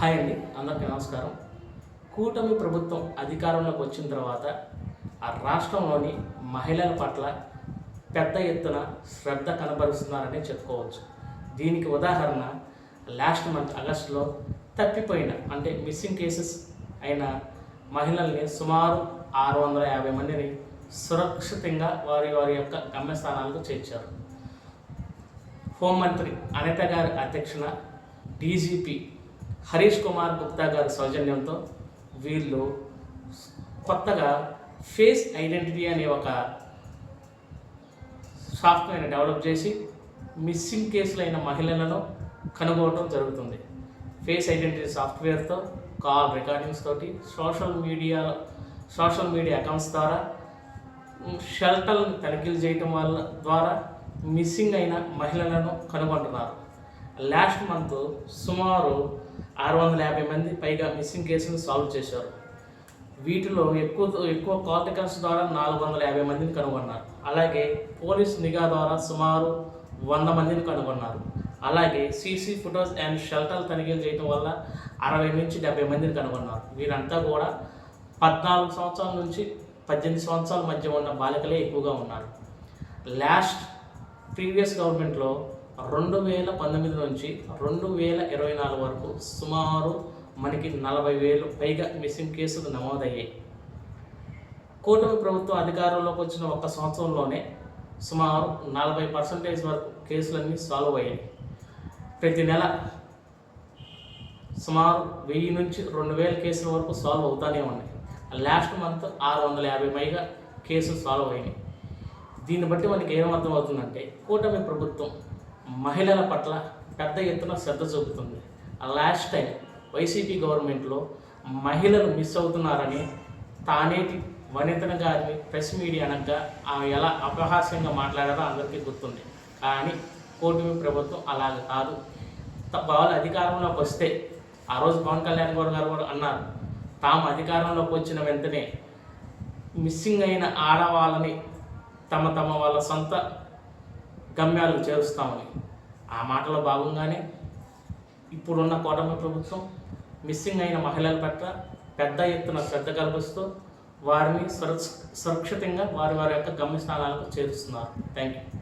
Hi అండి అందరికీ నమస్కారం. కూటమి ప్రభుత్వం అధికారంలోకి వచ్చిన తర్వాత ఆ రాష్ట్రంలోని మహిళల పట్ల పెద్ద ఎత్తున శ్రద్ధ కనబరుస్తున్నారని చెప్పుకోవచ్చు. దీనికి ఉదాహరణ లాస్ట్ మంత్ ఆగస్టులో తప్పిపోయిన అంటే మిస్సింగ్ కేసెస్ అయిన మహిళల్ని సుమారు ఆరు వందల యాభై మందిని సురక్షితంగా వారి వారి యొక్క గమ్యస్థానాలకు చేర్చారు. హోంమంత్రి అనిత గారి అధ్యక్షన డీజీపీ హరీష్ కుమార్ గుప్తా గారి సౌజన్యంతో వీళ్ళు కొత్తగా ఫేస్ ఐడెంటిటీ అనే ఒక సాఫ్ట్వేర్ని డెవలప్ చేసి మిస్సింగ్ కేసులైన మహిళలను కనుగొనడం జరుగుతుంది. ఫేస్ ఐడెంటిటీ సాఫ్ట్వేర్తో కాల్ రికార్డింగ్స్ తోటి social media social media accounts ద్వారా షెల్టర్లను తనిఖీలు చేయటం వల్ల ద్వారా మిస్సింగ్ అయిన మహిళలను కనుగొంటున్నారు. లాస్ట్ మంత్ సుమారు ఆరు వందల యాభై మంది పైగా మిస్సింగ్ కేసులు సాల్వ్ చేశారు. వీటిలో ఎక్కువ ఎక్కువ కాల్టికల్స్ ద్వారా నాలుగు వందల యాభై మందిని కనుగొన్నారు. అలాగే పోలీస్ నిఘా ద్వారా సుమారు వంద మందిని కనుగొన్నారు. అలాగే సీసీ ఫొటోస్ అండ్ షెల్టర్ తనిఖీలు చేయడం వల్ల అరవై నుంచి డెబ్బై మందిని కనుగొన్నారు. వీరంతా కూడా పద్నాలుగు సంవత్సరాల నుంచి పద్దెనిమిది సంవత్సరాల మధ్య ఉన్న బాలికలే ఎక్కువగా ఉన్నారు. లాస్ట్ ప్రీవియస్ గవర్నమెంట్లో రెండు వేల పంతొమ్మిది నుంచి రెండు వేల ఇరవై నాలుగు వరకు సుమారు మనకి నలభై వేలు పైగా మిస్సింగ్ కేసులు నమోదయ్యాయి. కూటమి ప్రభుత్వం అధికారంలోకి వచ్చిన ఒక్క సంవత్సరంలోనే సుమారు నలభై పర్సెంటేజ్ వరకు కేసులన్నీ సాల్వ్ అయ్యాయి. ప్రతి నెల సుమారు వెయ్యి నుంచి రెండు వేల కేసుల వరకు సాల్వ్ అవుతానే ఉన్నాయి. లాస్ట్ మంత్ ఆరు వందల యాభై పైగా కేసులు సాల్వ్ అయినాయి దీన్ని బట్టి మనకి ఏమర్థం అవుతుందంటే కూటమి ప్రభుత్వం మహిళల పట్ల పెద్ద ఎత్తున శ్రద్ధ చూపుతుంది. లాస్ట్ టైం వైసీపీ గవర్నమెంట్లో మహిళలు మిస్ అవుతున్నారని తానేటి వనితన గారిని ప్రెస్ మీడియా అనగా ఆమె ఎలా అపహాస్యంగా మాట్లాడారో అందరికీ గుర్తుంది. కానీ కూటమి ప్రభుత్వం అలాగ కాదు. వాళ్ళు అధికారంలోకి వస్తే ఆ రోజు పవన్ కళ్యాణ్ గౌడ్ గారు కూడా అన్నారు తాము అధికారంలోకి వచ్చిన వెంటనే మిస్సింగ్ అయిన ఆడవాళ్ళని తమ తమ వాళ్ళ సొంత గమ్యాలకు చేరుస్తామని. ఆ మాటలో భాగంగానే ఇప్పుడున్న కూటమి ప్రభుత్వం మిస్సింగ్ అయిన మహిళల పట్ల పెద్ద ఎత్తున శ్రద్ధ కల్పిస్తూ వారిని సురక్ష సురక్షితంగా వారి వారి యొక్క గమ్యస్థానాలకు చేరుస్తున్నారు. Thank you